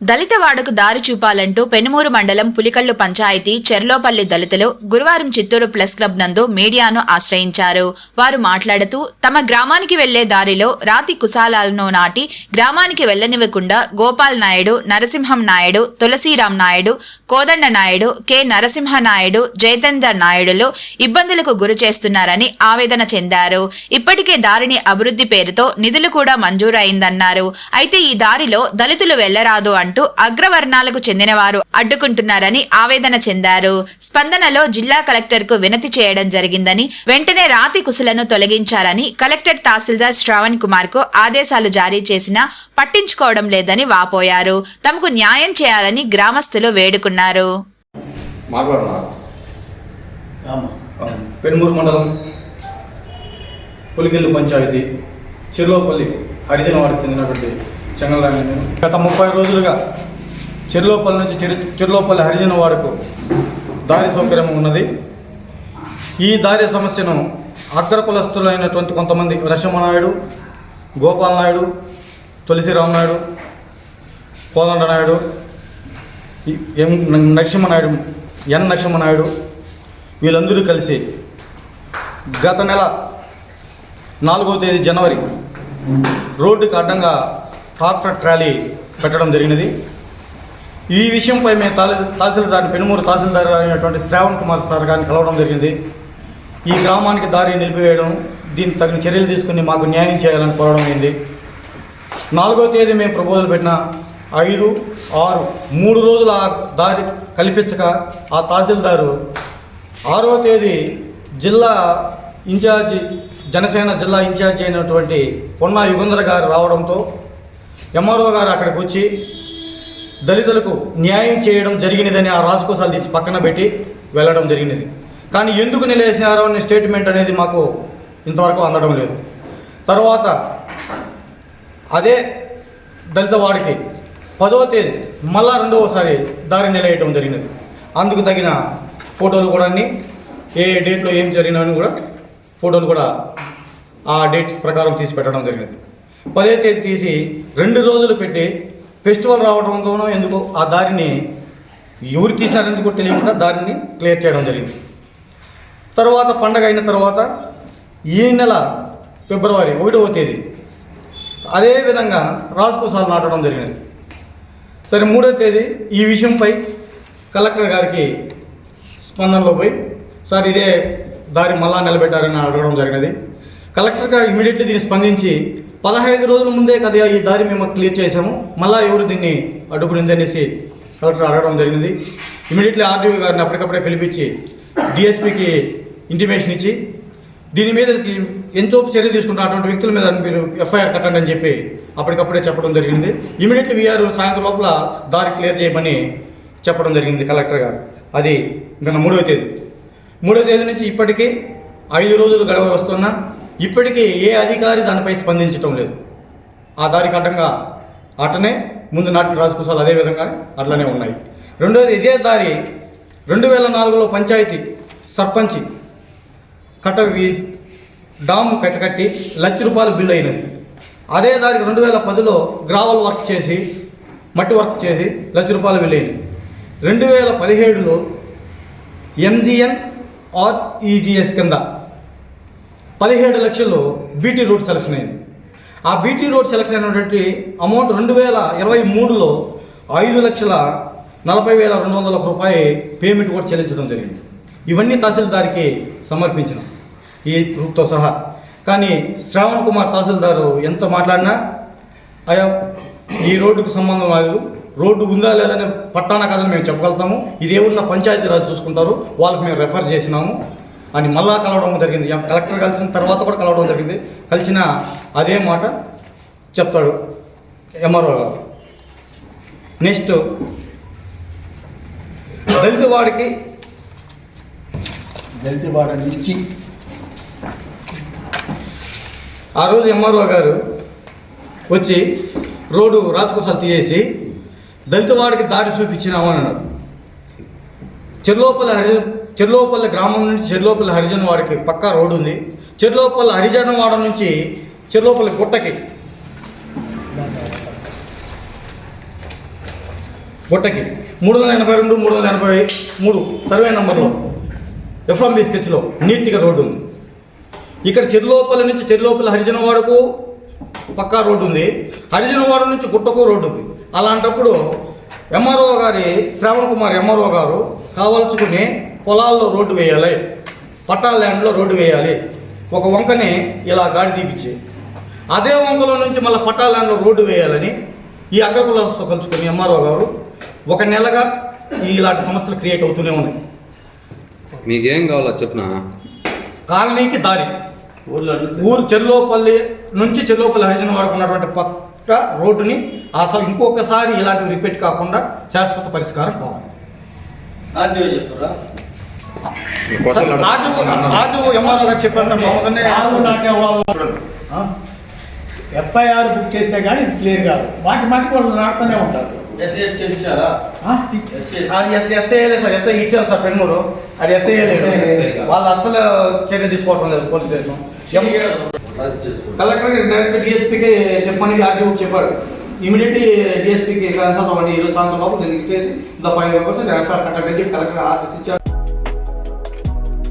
దళితవాడకు దారి చూపాలంటూ పెనుమూరు మండలం పులికల్లు పంచాయతీ చెర్లోపల్లి దళితులు గురువారం చిత్తూరు ప్లస్ క్లబ్ నందు మీడియాను ఆశ్రయించారు. వారు మాట్లాడుతూ తమ గ్రామానికి వెళ్ళే దారిలో రాతి కుశాలాలను నాటి గ్రామానికి వెళ్ళనివ్వకుండా గోపాల్ నాయుడు నరసింహం నాయుడు తులసీరాం నాయుడు కోదండ నాయుడు కె నరసింహ నాయుడు జయతేందర్ నాయుడులు ఇబ్బందులకు గురి చేస్తున్నారని ఆవేదన చెందారు. ఇప్పటికే దారిని అభివృద్ధి పేరుతో నిధులు కూడా మంజూరైందన్నారు. అయితే ఈ దారిలో దళితులు వెళ్ళరాదు అంటూ అగ్రవర్ణాలకు చెందినవారు అడ్డుకుంటున్నారని ఆవేదన చెందారు. స్పందనలో జిల్లా కలెక్టర్కు వినతి చేయడం జరిగిందని వెంటనే రాతి కుశలను తొలగించారని కలెక్టర్ తహసీల్దార్ శ్రావణ్ కుమార్కు ఆదేశాలు జారీ చేసినా పట్టించుకోవడం లేదని వాపోయారు. తమకు న్యాయం చేయాలని గ్రామస్తులు వేడుకున్నారు. పెనుమూరు మండలం పులికెల్లు పంచాయతీ చెర్లోపల్లి హరిజన వారికి చెందినటువంటి చెంగల్రాని గత ముప్పై రోజులుగా చెర్లోపల్లి నుంచి చెరు చెర్లోపల్లి హరిజన వాడకు దారి సౌకర్యం ఉన్నది. ఈ దారి సమస్యను అగ్ర కులస్తులైనటువంటి కొంతమంది నరసింహనాయుడు గోపాల్ నాయుడు తులసిరామ్ నాయుడు కోదండ నాయుడు ఎం నరసింహనాయుడు ఎన్ నరసింహనాయుడు వీళ్ళందరూ కలిసి గత నెల నాలుగో తేదీ జనవరి రోడ్డుకి అడ్డంగా ట్రాక్టర్ ట్రాలీ పెట్టడం జరిగినది. ఈ విషయంపై మేము తాలి తహసీల్దార్ పెనుమూరు తహసీల్దార్ అయినటువంటి శ్రావణ్ కుమార్ సార్ గారిని కలవడం జరిగింది. ఈ గ్రామానికి దారి నిలిపివేయడం దీనికి తగిన చర్యలు తీసుకుని మాకు న్యాయం చేయాలని కోరడం అయింది. నాలుగో తేదీ మేము ప్రపోజల్ పెట్టిన ఐదు ఆరు మూడు రోజులు ఆ దారి కల్పించక ఆ తహసీల్దారు ఆరో తేదీ జిల్లా ఇన్ఛార్జి జనసేన జిల్లా ఇన్ఛార్జి అయినటువంటి పొన్నా యుగంధర్ గారు రావడంతో ఎంఆర్ఓ గారు అక్కడికి వచ్చి దళితులకు న్యాయం చేయడం జరిగినదని ఆ రాసుకోసాలు తీసి పక్కన పెట్టి వెళ్ళడం జరిగినది. కానీ ఎందుకు నిలేసినారో అనే స్టేట్మెంట్ అనేది మాకు ఇంతవరకు అందడం లేదు. తర్వాత అదే దళిత వాడికి పదవ తేదీ మళ్ళా రెండవసారి దారి నిలయటం జరిగినది. అందుకు తగిన ఫోటోలు కూడా అన్నీ ఏ డేట్లో ఏం జరిగినవని కూడా ఫోటోలు కూడా ఆ డేట్ ప్రకారం తీసి పెట్టడం జరిగినది. పదే తేదీ తీసి రెండు రోజులు పెట్టి ఫెస్టివల్ రావడంతోనో ఎందుకో ఆ దారిని ఎవరు తీసినారెందుకో తెలియకుండా దారిని క్లియర్ చేయడం జరిగింది. తర్వాత పండగ అయిన తర్వాత ఈ నెల ఫిబ్రవరి ఒకటవ తేదీ అదే విధంగా రాజకోసాలు నాటడం జరిగినది సరే మూడో తేదీ ఈ విషయంపై కలెక్టర్ గారికి స్పందనలో పోయి సార్ ఇదే దారి మళ్ళా నిలబెట్టారని అడగడం జరిగినది. కలెక్టర్ గారు ఇమీడియట్లీ దీన్ని స్పందించి పదహైదు రోజుల ముందే కదా ఈ దారి మేము క్లియర్ చేసాము మళ్ళా ఎవరు దీన్ని అడ్డుకునింది అనేసి కలెక్టర్ అడగడం జరిగింది. ఇమీడియట్లీ ఆర్డీఓ గారిని అప్పటికప్పుడే పిలిపించి డిఎస్పీకి ఇంటిమేషన్ ఇచ్చి దీని మీద ఎంతోపు చర్య తీసుకుంటారు అటువంటి వ్యక్తుల మీద మీరు ఎఫ్ఐఆర్ కట్టండి అని చెప్పి అప్పటికప్పుడే చెప్పడం జరిగింది. ఇమీడియట్లీ వీఆర్ సాయంత్రం లోపల దారి క్లియర్ చేయమని చెప్పడం జరిగింది కలెక్టర్ గారు. అది నిన్న మూడవ తేదీ. మూడవ తేదీ నుంచి ఇప్పటికీ ఐదు రోజులు గడవ వస్తున్నా ఇప్పటికీ ఏ అధికారి దానిపై స్పందించటం లేదు. ఆ దారికి అడ్డంగా అటనే ముందు నాటిన రాజకోశాలు అదే విధంగా అట్లనే ఉన్నాయి. రెండోది ఇదే దారి రెండు వేల నాలుగులో పంచాయతీ సర్పంచి కట్ట డామ్ డాము కట్టకట్టి లక్ష రూపాయలు బిల్లు అయినది. అదే దానికి రెండు వేల పదిలో గ్రావల్ వర్క్ చేసి మట్టి వర్క్ చేసి లక్ష రూపాయలు బిల్లు అయింది. రెండు వేల పదిహేడులో ఎంజిఎన్ ఆర్ ఈజీఎస్ కింద పదిహేడు లక్షలు బీటీ రోడ్ సెలక్షన్ అయింది. ఆ బీటీ రోడ్ సెలక్షన్ అయినటువంటి అమౌంట్ రెండు వేల ఇరవై మూడులో ఐదు లక్షల నలభై వేల రెండు వందల రూపాయి పేమెంట్ కూడా చెల్లించడం జరిగింది. ఇవన్నీ తహసీల్దార్కి సమర్పించిన. ఈ గ్రూప్తో సహా. కానీ శ్రావణ్ కుమార్ తహసీల్దారు ఎంత మాట్లాడినా అయ్యా ఈ రోడ్డుకు సంబంధం లేదు రోడ్డు ఉందా లేదని పట్టాన కదని మేము చెప్పగలుగుతాము. ఇది ఏమున్న పంచాయతీరాజ్ చూసుకుంటారు వాళ్ళకి మేము రెఫర్ చేసినాము. అని మళ్ళా కలవడం జరిగింది. కలెక్టర్ కలిసిన తర్వాత కూడా కలవడం జరిగింది. కలిసిన అదే మాట చెప్తాడు ఎంఆర్ఓ గారు. నెక్స్ట్ దళిత వాడికి దళితవాడ నుంచి ఆ రోజు ఎంఆర్ఓ గారు వచ్చి రోడ్డు రాజకోసాలు తీసేసి దళితవాడికి దారి చూపించినాము అని అన్నారు చెర్లోపల్లి హరి చెర్లోపల్లి గ్రామం నుంచి చెర్లోపల్లి హరిజన వాడికి పక్కా రోడ్డు ఉంది. చెర్లోపల్లి హరిజన వాడ నుంచి చెర్లోపల్లి గుట్టకి. గుట్టకి. మూడు వందల ఎనభై రెండు మూడు వందల ఎనభై మూడు సర్వే నెంబర్లో ఎఫ్ఎం స్కెచ్లో నీట్గా రోడ్డు ఉంది. ఇక్కడ చెర్లోపల్లి నుంచి చెర్లోపల్లి హరిజనవాడకు పక్కా రోడ్డు ఉంది. హరిజనవాడ నుంచి గుట్టకు రోడ్డు ఉంది. అలాంటప్పుడు ఎంఆర్ఓ గారి శ్రావణ్ కుమార్ ఎంఆర్ఓ గారు కావాల్చుకుని పొలాల్లో రోడ్డు వేయాలి పట్టా ల్యాండ్లో రోడ్డు వేయాలి. ఒక వంకని ఇలా గాడి తీపిచ్చి అదే వంకలో నుంచి మళ్ళీ పట్టా ల్యాండ్లో రోడ్డు వేయాలని ఈ అగ్రకులతో కలుసుకుని ఎంఆర్ఓ గారు ఒక నెలగా ఇలాంటి సమస్యలు క్రియేట్ అవుతూనే ఉన్నాయి. మీకేం కావాలో చెప్పునా? కాలనీకి దారి. ఊరు చెర్లోపల్లి నుంచి చెర్లోపల్లి హరిజన వాడుకున్నటువంటి పక్క రోడ్డుని అసలు ఇంకొకసారి ఇలాంటివి రిపీట్ కాకుండా శాశ్వత పరిష్కారం కావాలి. రాజు రాజు ఎంఆర్ఓ గారు చెప్పారు సార్ మామూలుగానే ఆవు నాటే వాళ్ళు ఎఫ్ఐఆర్ బుక్ చేస్తే కానీ క్లియర్ కాదు. మాటి మాటికి వాళ్ళు నాడుతూనే ఉంటారు. ఎస్- ఎస్ఐ లేదు సార్. ఎస్ఐ ఇచ్చారు సార్ పెన్నూరు అది ఎస్ఐ లేదు. వాళ్ళు అసలు చర్య తీసుకోవటం లేదు పోలీస్ స్టేషన్. కలెక్టర్ డైరెక్ట్ డిఎస్పీకి చెప్పమని ఆర్టీఓ చెప్పాడు. ఇమీడియట్లీ డిఎస్పీకి ట్రాన్స్ఫర్ అవ్వండి. ఈరోజు సాయంత్రం లోపు దీనికి చేసి ద ఫైవ్ మెంబర్స్ ట్రాన్స్ఫర్ కట్టని చెప్పి కలెక్టర్ ఆర్డర్స్ ఇచ్చారు.